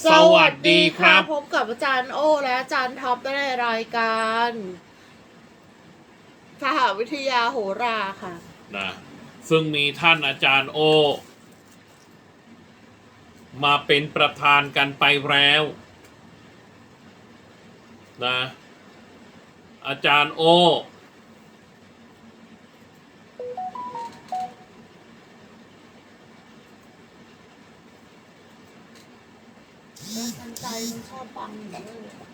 สวัสดีครับ พบกับอาจารย์โอ และอาจารย์ท็อปได้ในรายการสหวิทยาโหราค่ะนะซึ่งมีท่านอาจารย์โอ มาเป็นประธานกันไปแล้วนะอาจารย์โอ มัน ใจมันชอบฟังอย่างนี้เลย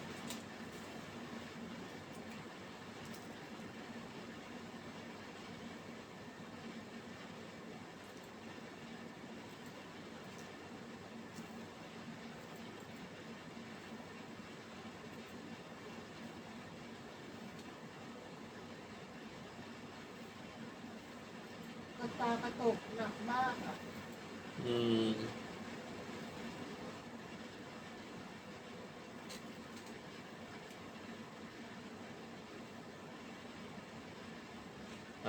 ตากระตกหนักมากอะ อืม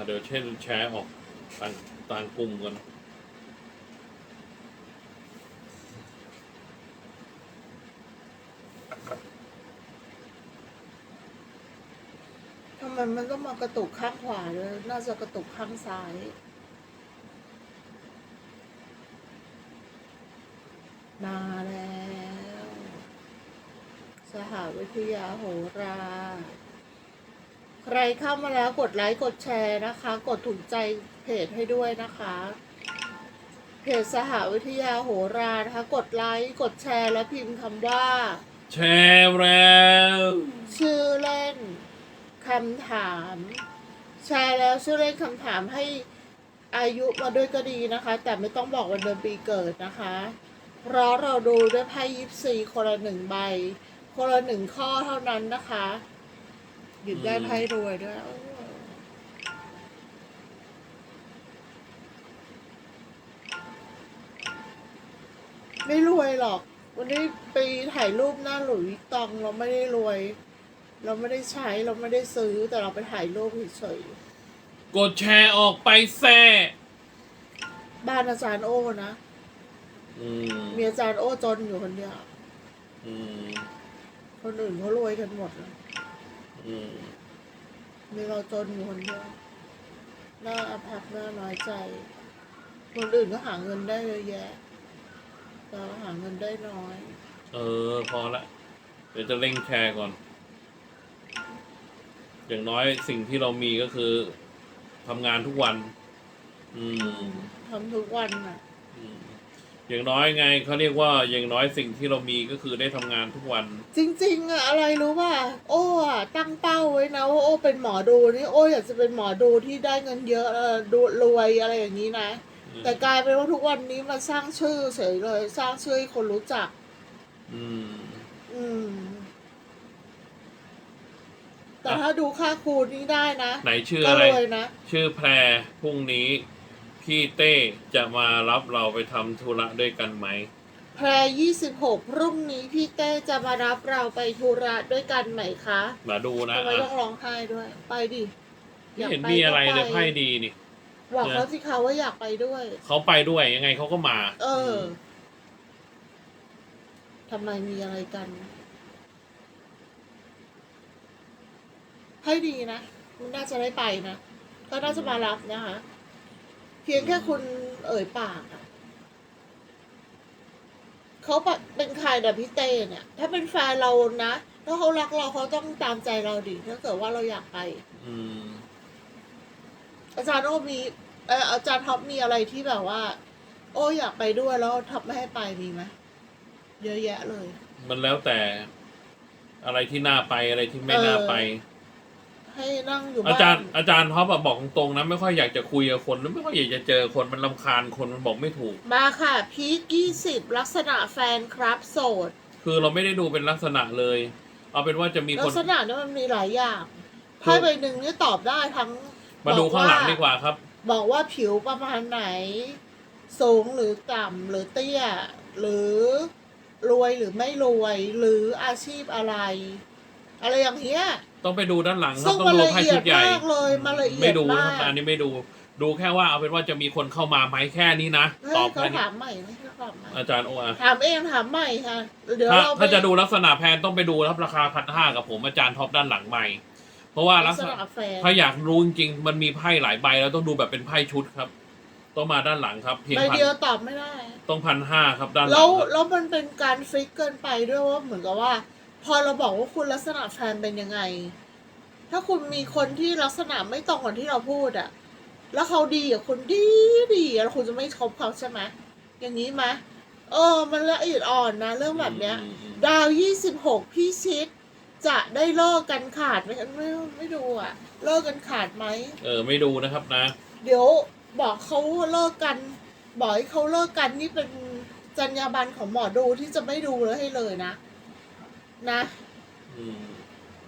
เดี๋ยวเช่นแชร์ออกต่างต่างกลุ่มกันทำไมมันต้องมากระตุกข้างขวาเลยน่าจะกระตุกข้างซ้าย มาแล้ว สหวิทยาโหรา ใครเข้ามาแล้วกดไลค์กดแชร์นะคะ กดถูกใจเพจให้ด้วยนะคะ เพจสหวิทยาโหรานะคะ กดไลค์กดแชร์แล้วพิมพ์คำว่า แชร์แล้ว ชื่อเล่นคำถาม แชร์แล้วชื่อเล่นคำถามให้อายุมาด้วยก็ดีนะคะ แต่ไม่ต้องบอกวันเดือนปีเกิดนะคะ เพราะเราดูด้วยไพ่ยิปซีคนละหนึ่งใบ คนละหนึ่งข้อเท่านั้นนะคะ หยิบได้ไพ่รวยด้วยโอ้ไม่รวยหรอก วันนี้ไปถ่ายรูปหน้าหลุยส์วิตตองเราไม่ได้รวย เราไม่ได้ใช้เราไม่ได้ซื้อแต่เราไปถ่ายรูปเฉยกดแชร์ออกไปแซ่ๆบ้านอาจารย์โอ้นะอืมมีอาจารย์โอ้จนอยู่คนเดียว อืมคนอื่นเขารวยกันหมดเลยอื มมีเราจนอยู่คนเดียวน่าอาภัพน่าน้อยใจ คนอื่นก็หาเงินได้เยอะแยะเราหาเงินได้น้อย เออ พอละ เดี๋ยวจะเร่งแชร์ก่อน อย่างน้อยสิ่งที่เรามีก็คือทำงานทุกวัน อืมทำทุกวันน่ะ อืม อย่างน้อยไงเขาเรียกว่าอย่างน้อยสิ่งที่เรามีก็คือได้ทำงานทุกวัน จริงๆอะอะไรรู้ป่ะโอ้อะตั้งเป้าไว้นะว่าโอ้เป็นหมอดูนี่โอ้อยากจะเป็นหมอดูที่ได้เงินเยอะเออดูรวยอะไรอย่างนี้นะแต่กลายเป็นว่าทุกวันนี้มาสร้างชื่อเฉยเลย สร้างชื่อให้คนรู้จัก อืม อืม แต่ถ้าดูค่าครูนี่ได้นะไหนชื่อก็อะไร รวยนะ ชื่อแพรพรุ่งนี้ พี่เต้จะมารับเราไปทำธุระด้วยกันไหม แพรยี่สิบหกพรุ่งนี้พี่เต้จะมารับเราไปธุระด้วยกันไหมคะมาดูนะทำไมอะต้องร้องไห้ด้วย ไปดิไม่เห็นมีอะไรเลยไพ่ดีนี่บอกเขาสิคะว่าอยากไปด้วย เขาไปด้วยยังไงเขาก็มา เออทำไมมีอะไรกันให้ดีนะมันน่าจะได้ไปนะก็น่าจะมารับนะคะเพียงแค่คุณเอ่ยปากอะเขาเป็นใครแบบพี่เต้เนี่ย ถ้าเป็นแฟนเรานะถ้าเขารักเราเขาต้องตามใจเราดิถ้าเกิดว่าเราอยากไปอืมอาจารย์โอ้มีเอออาจารย์ท็อปมีอะไรที่แบบว่า โอ้อยากไปด้วยแล้วท็อปไม่ให้ไปมีไหมเยอะแยะเลย มันแล้วแต่อะไรที่น่าไปอะไรที่ไม่น่าไป ให้นั่งอยู่อาบ้านจารย์อาจารย์ท็อปอะบอกตรงๆนะไม่ค่อยอยากจะคุยกับคนแล้วไม่ค่อยอยากจะเจอคนมันลำคาญคนมันบอกไม่ถูก มาค่ะ พีคยี่สิบลักษณะแฟนครับโสด คือเราไม่ได้ดูเป็นลักษณะเลย เอาเป็นว่าจะมีคลันกษณะเนี่ยมันมีหลายอย่างคือไพ่ใบหนึ่งนี่ตอบได้ทั้งมาดูบอกข้างหลังว่าดีกว่าครับ บอกว่าผิวประมาณไหน สูงหรือต่ำหรือเตี้ย หรือรวยหรือไม่รวย หรืออาชีพอะไร อะไรอย่างเงี้ย ต้องไปดูด้านหลังครัซึ่บงต้องมันดูละไพ่เอียชุดดใหญ่ มากเลยมันละเอียดไม่ดูมาครับกอันนี้ไม่ดู ดูแค่ว่าเอาเป็นว่าจะมีคนเข้ามาไหมแค่นี้นะเฮ้ยตอบเขาแค่นี้ถามใหม่ไม่ใช่ถามใหม่อาจารย์โออาถามเองถามใหม่ค่ะเดี๋ยวถ้าเราไปถ้าจะดูลักษณะแพนต้องไปดูครับราคาพันห้ากับผมอาจารย์ท็อปด้านหลังใหม่ เพราะว่าลัลักกษษณะณะแฟนถ้าอยากรู้จริงๆมันมีไพ่หลายใบแล้วต้องดูแบบเป็นไพ่ชุดครับ ต้องมาด้านหลังครับเพียงใบพันเดียวตอบไม่ได้ ต้องพันห้าครับด้านหลัแล้งวครับแล้วมันเป็นการฟิกเกินไปด้วยว่าเหมือนกับว่า พอเราบอกว่าคุณลักษณะแฟนเป็นยังไง ถ้าคุณมีคนที่ลักษณะไม่ตรงกับที่เราพูดอะแล้วเขาดีกับคุณดีดีอะแล้วคุณจะไม่คบเขาใช่ไหมอย่างนี้ไหมเออ มันละเอียดอ่อนนะ เรื่องแบบเนี้ยอืมอืมดาวยี่สิบหกพี่ชิด จะได้เลิกกันขาดไหมไม่ไม่ดูอะเลิกกันขาดไหมเออ ไม่ดูนะครับนะ เดี๋ยวบอกเขาเลิกกัน บอกให้เขาเลิกกันนี่เป็นจรรยาบรรณของหมอดูที่จะไม่ดูเลยให้เลยนะ นะ อืม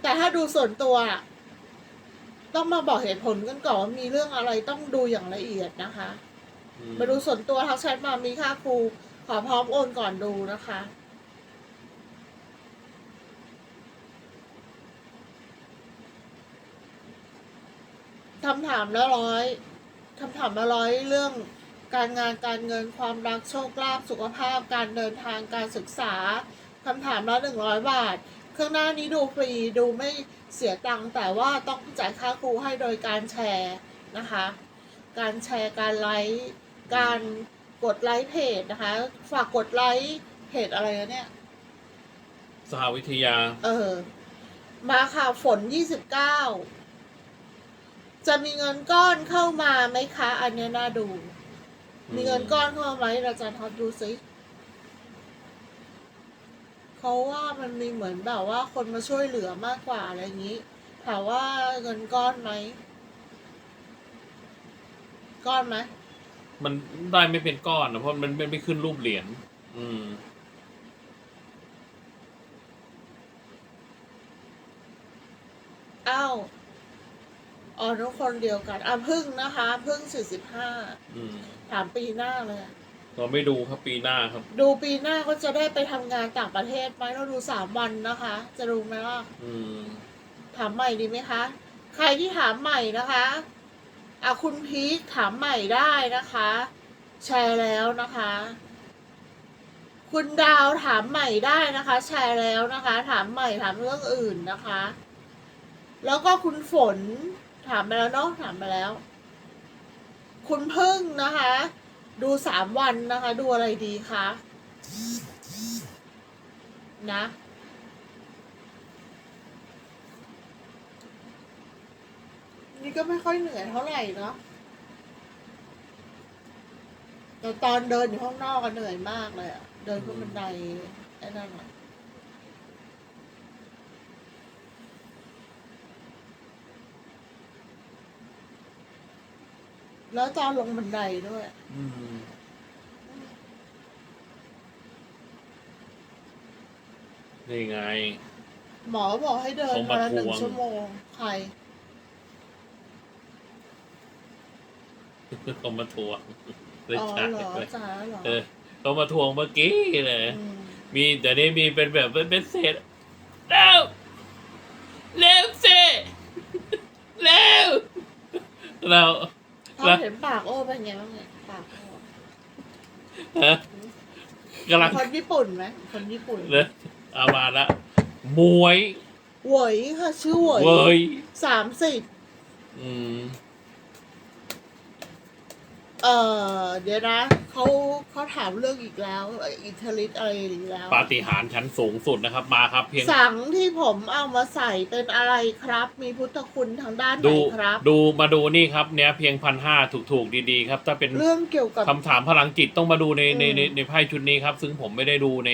แต่ถ้าดูส่วนตัวอะต้องมาบอกเหตุผลกันก่อนว่ามีเรื่องอะไรต้องดูอย่างละเอียดนะคะ อืมมาดูส่วนตัวทักแชทมามีค่าครูขอพร้อมโอนก่อนดูนะคะ คำถามละร้อย คำถามละร้อยเรื่องการงานการเงินความรักโชคลาภสุขภาพ การเดินทางการศึกษา คำถามละหนึ่งร้อยบาทข้างหน้านี้ดูฟรีดูไม่เสียตังค์แต่ว่าต้องจ่ายค่าครูให้โดยการแชร์นะคะ การแชร์การไลค์การกดไลค์เพจนะคะ ฝากกดไลค์เพจอะไรนะเนี่ย สหวิทยา เออ มาค่ะฝนยี่สิบเก้าจะมีเงินก้อนเข้ามาไหมคะ อันเนี้ยน่าดู มีเงินก้อนเข้ามาไหมอาจารย์ท็อปดูสิ เขาว่ามันมีเหมือนแบบว่าคนมาช่วยเหลือมากกว่าอะไรอย่างนี้ถามว่าเงินก้อนไหมก้อนไหมมันได้ไม่เป็นก้อนนะเพราะมันไม่ขึ้นรูปเหรียญอืมอ้าวอ๋อทุกคนเดียวกันอะพึ่งนะคะ พึ่งสี่สิบห้าอืมถามปีหน้าเลยอะ เราไม่ดูครับปีหน้าครับ ดูปีหน้าก็จะได้ไปทำงานต่างประเทศไหมเราดูสามวันนะคะ จะรู้ไหมล่ะอืม ถามใหม่ดีไหมคะ ใครที่ถามใหม่นะคะอะคุณพีคถามใหม่ได้นะคะ แชร์แล้วนะคะ คุณดาวถามใหม่ได้นะคะ แชร์แล้วนะคะ ถามใหม่ถามเรื่องอื่นนะคะ แล้วก็คุณฝนถามไปแล้วเนาะถามไปแล้ว คุณพึ่งนะคะ ดูสามวันนะคะ ดูอะไรดีคะนะ นี่ก็ไม่ค่อยเหนื่อยเท่าไหร่เนาะแต่ตอนเดินอยู่ข้างนอกก็เหนื่อยมากเลยอะเดินขึ้นบันไดไอ้นั่นอะ แล้วตอนลงบันไดด้วย อืมนี่ไง หมอบอกให้เดินเขามาวันละหนึ่งทวง ชั่วโมง ใคร เขามาทวงเลยอ๋อใช่เหรอเลยจ้าเหรอเออเขามาทวงเมื่อกี้เลย มมีเดี๋ยวนี้มีเป็นแบบเป็นเป็นเศษเร็วเร็วสิเร็วเรา พอแล้วเห็นปากโอ้เป็นไงบ้างเนี่ยปากโอ้ฮะกำลังคนญี่ปุ่นไหมคนญี่ปุ่นเลยเอามาละมวยเหวยค่ะชื่อเหวยเว้ยสามสิบอืม เออเดี๋ยวนะเขาเขาถามเรื่องอีกแล้วอิทลิตอะไรอีกแล้ว ปาฏิหาริย์ชั้นสูงสุดนะครับ มาครับเพียงสังที่ผมเอามาใส่เป็นอะไรครับ มีพุทธคุณทางด้านไหนดูครับ ดูมาดูนี่ครับเนี้ยเพียงพันห้าถูกถูกๆดีๆครับ ถ้าเป็นเรื่องเกี่ยวกับคำถามพลังจิตต้องมาดูในในในอืมในไพ่ชุดนี้ครับ ซึ่งผมไม่ได้ดูใน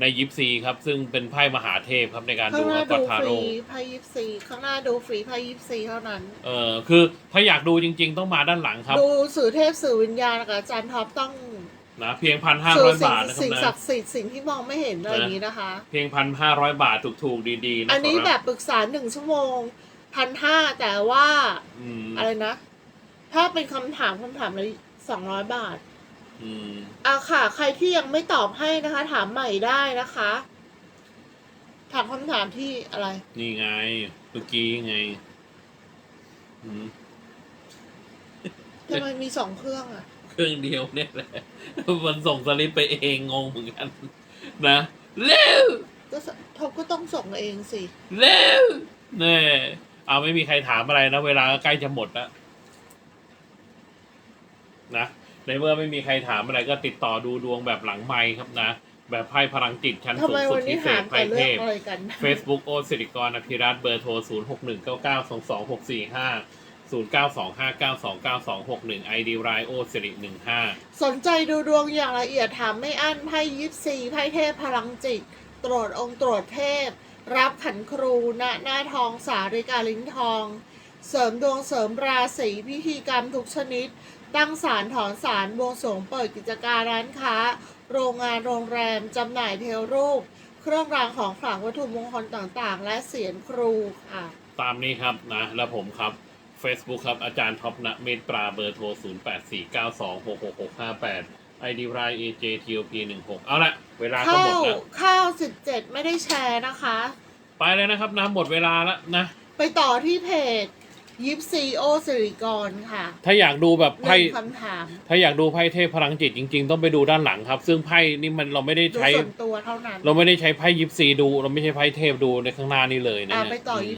ในยิปซีครับ ซึ่งเป็นไพ่มหาเทพครับในการข้าดูงหน้ากัดูตทาฟโร่รีไพ่ยิปซีข้างหน้าดูฟรีไพ่ยิปซีเท่านั้น เออคือถ้าอยากดูจริง ๆ ต้องมาด้านหลังครับดูสื่อเทพสื่อวิญญาณกับอาจารย์ท็อปต้องนะเพียงพันห้าสื่ร้ออยสิ่งบาทนะครัสิ่บงศันะกดิ์สิทธิ์สิ่งที่มองไม่เห็นอะไรอย่างนี้นะคะ เพียงพันห้าร้อยบาทถูกๆดีๆนะอันนี้ครับแบบปรึกษาหนึ่งชั่วโมงพันห้าแต่ว่าอืมอะไรนะ ถ้าเป็นคำถามคำถามละสองร้อยบาท อืมอะค่ะ ใครที่ยังไม่ตอบให้นะคะ ถามใหม่ได้นะคะ ถามคำถามที่อะไร นี่ไงเมื่อกี้ไงอืมทำไมมีสองเครื่องอะ เครื่องเดียวเนี่ยแหละมันส่งสลิปไปเองงงเหมือนกัน นะเร็วก็สเขาก็ต้องส่งเองสิเร็วเน่เอาไม่มีใครถามอะไรนะ เวลาก็ใกล้จะหมดแล้วนะ ในเมื่อไม่มีใครถามอะไรก็ติดต่อดูดวงแบบหลังไมค์ครับนะ แบบไพ่พลังจิตชั้นทำสูไมงสุวัดนพินี้เศถาษมไพ่แต่เทเรื่องพ อะไรกัน Facebook โอสิริกรอภิรัตน์เบอร์โทร 0 6 1 9 9 2 2 6 4 5 0 9 2 5 9 2 9 2 6 1 ID ไรโอสิริ15 สนใจดูดวงอย่างละเอียดถามไม่อั้นไพ่ยิปซีไพ่เทพพลังจิต ตรวจองค์ตรวจเทพ รับขันครูณหน้าทองสาริกาลิ้นทอง เสริมดวงเสริมราศีพิธีกรรมทุกชนิด ตั้งศาลถอนศาลบวงสรวงเปิดกิจการร้านค้า โรงงานโรงแรมจำหน่ายเทวรูป เครื่องรางของขลังวัตถุมงคลต่างๆ และเสียนครูค่ะ ตามนี้ครับนะ แล้วผมครับ Facebook ครับ อาจารย์ท็อปนะเมตตราเบอร์โทร 0 8 4 9 2 6 6 6 5 8 ID ไร AJTOP 1 6 เอาละเวลาก็ข้าหมดวแล้วข้าวสิบเจ็ดไม่ได้แชร์นะคะ ไปเลยนะครับนะหมดเวลาแล้วนะ ไปต่อที่เพจ ยิปซีโอสิริกรค่ะถ้าอยากดูแบบหไพ่นึ่งคำถามถ้าอยากดูไพ่เทพพลังจิตจริง ๆ ต้องไปดูด้านหลังครับ ซึ่งไพ่นี่มันเราไม่ได้ดูใช้ ส่วนตัวเท่านั้นเราไม่ได้ใช้ไพ่ยิปซีดู เราไม่ใช่ไพ่เทพดูในข้างหน้านี่เลยนะอ่าฮะไปต่อยิ